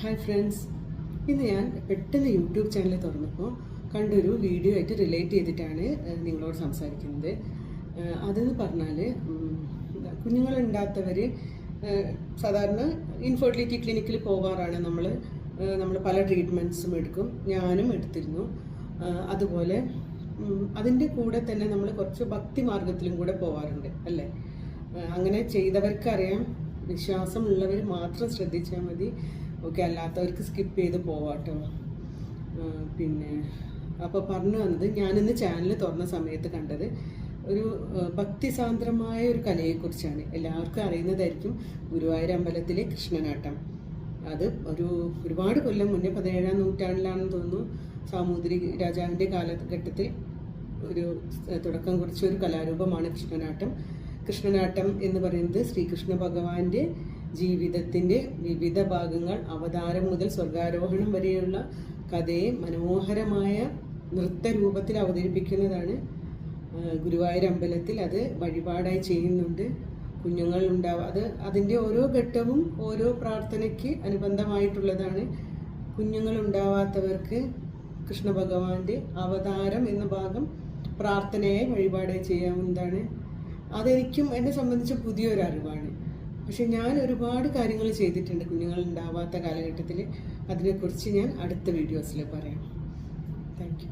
Hi friends ഇന്ന് ഞാൻ പെട്ടെന്ന് യൂട്യൂബ് ചാനൽ തുറന്നപ്പോൾ കണ്ടൊരു വീഡിയോ ആയിട്ട് റിലേറ്റ് ചെയ്തിട്ടാണ് നിങ്ങളോട് സംസാരിക്കുന്നത്. അതെന്ന് പറഞ്ഞാൽ കുഞ്ഞുങ്ങളുണ്ടാത്തവർ സാധാരണ ഇൻഫെർട്ടിലിറ്റി ക്ലിനിക്കിൽ പോകാറാണ് നമ്മൾ നമ്മൾ പല ട്രീറ്റ്മെന്റ്സും എടുക്കും. ഞാനും എടുത്തിരുന്നു. അതുപോലെ അതിന്റെ കൂടെ തന്നെ നമ്മൾ കുറച്ച് ഭക്തി മാർഗത്തിലും കൂടെ പോകാറുണ്ട് അല്ലേ? അങ്ങനെ ചെയ്തവർക്കറിയാം. വിശ്വാസമുള്ളവർ മാത്രം ശ്രദ്ധിച്ചാൽ മതി. ഓക്കെ അല്ലാത്തവർക്ക് സ്കിപ്പ് ചെയ്ത് പോവാട്ടോ. പിന്നെ അപ്പോൾ പറഞ്ഞു വന്നത് ഞാനിന്ന് ചാനൽ തുറന്ന സമയത്ത് കണ്ടത് ഒരു ഭക്തിസാന്ദ്രമായ ഒരു കലയെക്കുറിച്ചാണ്. എല്ലാവർക്കും അറിയുന്നതായിരിക്കും ഗുരുവായൂർ അമ്പലത്തിലെ കൃഷ്ണനാട്ടം. അത് ഒരു ഒരുപാട് കൊല്ലം മുന്നേ പതിനേഴാം നൂറ്റാണ്ടിലാണെന്ന് തോന്നുന്നു സാമൂതിരി രാജാവിന്റെ കാലഘട്ടത്തിൽ ഒരു തുടക്കം കുറിച്ച ഒരു കലാരൂപമാണ് കൃഷ്ണനാട്ടം. കൃഷ്ണനാട്ടം എന്ന് പറയുന്നത് ശ്രീകൃഷ്ണ ഭഗവാന്റെ ജീവിതത്തിന്റെ വിവിധ ഭാഗങ്ങൾ അവതാരം മുതൽ സ്വർഗാരോഹണം വരെയുള്ള കഥയെ മനോഹരമായ നൃത്തരൂപത്തിൽ അവതരിപ്പിക്കുന്നതാണ് ഗുരുവായൂർ അമ്പലത്തിൽ അത് വഴിപാടായി ചെയ്യുന്നുണ്ട്. കുഞ്ഞുങ്ങൾ ഉണ്ടാവുക അത് അതിന്റെ ഓരോ ഘട്ടവും ഓരോ പ്രാർത്ഥനയ്ക്ക് അനുബന്ധമായിട്ടുള്ളതാണ്. കുഞ്ഞുങ്ങൾ ഉണ്ടാവാത്തവർക്ക് കൃഷ്ണ ഭഗവാന്റെ അവതാരം എന്ന ഭാഗം പ്രാർത്ഥനയെ വഴിപാടായി ചെയ്യാവുന്നതാണ്. അതെനിക്കും എന്നെ സംബന്ധിച്ച് പുതിയൊരു അറിവാണ് പക്ഷെ ഞാൻ ഒരുപാട് കാര്യങ്ങൾ ചെയ്തിട്ടുണ്ട് കുഞ്ഞുങ്ങൾ ഉണ്ടാവാത്ത കാലഘട്ടത്തിൽ. അതിനെക്കുറിച്ച് ഞാൻ അടുത്ത വീഡിയോസിൽ പറയാം. താങ്ക്